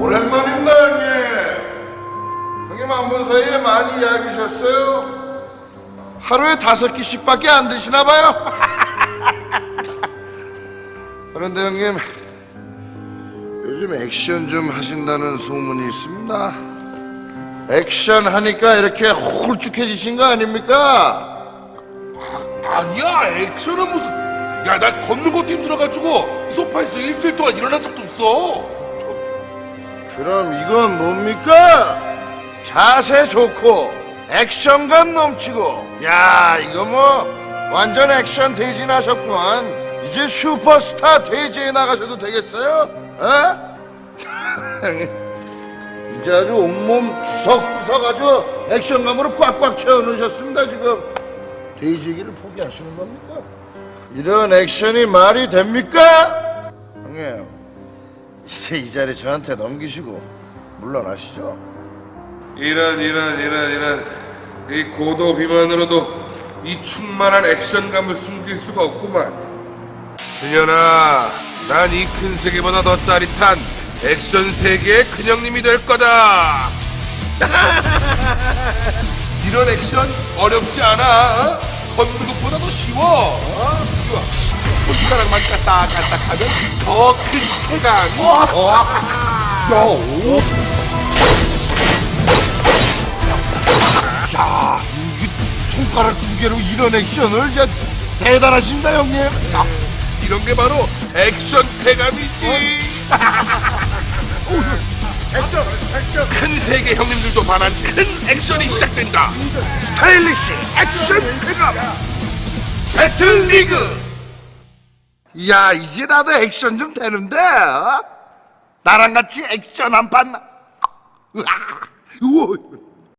오랜만입니다 형님. 형님 안 본 사이에 많이 이야기셨어요? 하루에 다섯 끼씩밖에 안 드시나 봐요. 그런데 형님 요즘 액션 좀 하신다는 소문이 있습니다. 액션 하니까 이렇게 홀쭉해지신 거 아닙니까? 아니야 액션은 무슨. 야 나 걷는 것도 힘들어가지고 소파에서 일주일 동안 일어난 적도 없어 그럼 이건 뭡니까? 자세 좋고 액션감 넘치고 야 이거 뭐 완전 액션 대진하셨구만 이제 슈퍼스타 대지에 나가셔도 되겠어요? 어? 이제 아주 온몸 구석구석 아주 액션감으로 꽉꽉 채워넣으셨습니다 지금 돼지기를 포기하시는 겁니까? 이런 액션이 말이 됩니까? 형님 이제 이 자리 저한테 넘기시고 물러나시죠. 이런 이런 이런 이런 이 고도 비만으로도 이 충만한 액션감을 숨길 수가 없구만 준현아 난 이 큰 세계보다 더 짜릿한 액션 세계의 큰형님이 될 거다 이런 액션 어렵지 않아 어? 것보다 더 쉬워 어? 손가락만 까딱 까딱 하면 더 큰 쾌감이 야, 이게 손가락 두 개로 이런 액션을 야 대단하십니다 형님. 야, 이런 게 바로 액션 쾌감이지. 큰 세계 형님들도 반한 큰 액션이 시작된다. 스타일리시 액션 쾌감. 배틀 리그. 야, 이제 나도 액션 좀 되는데. 어? 나랑 같이 액션 한 판. 으아, 우와.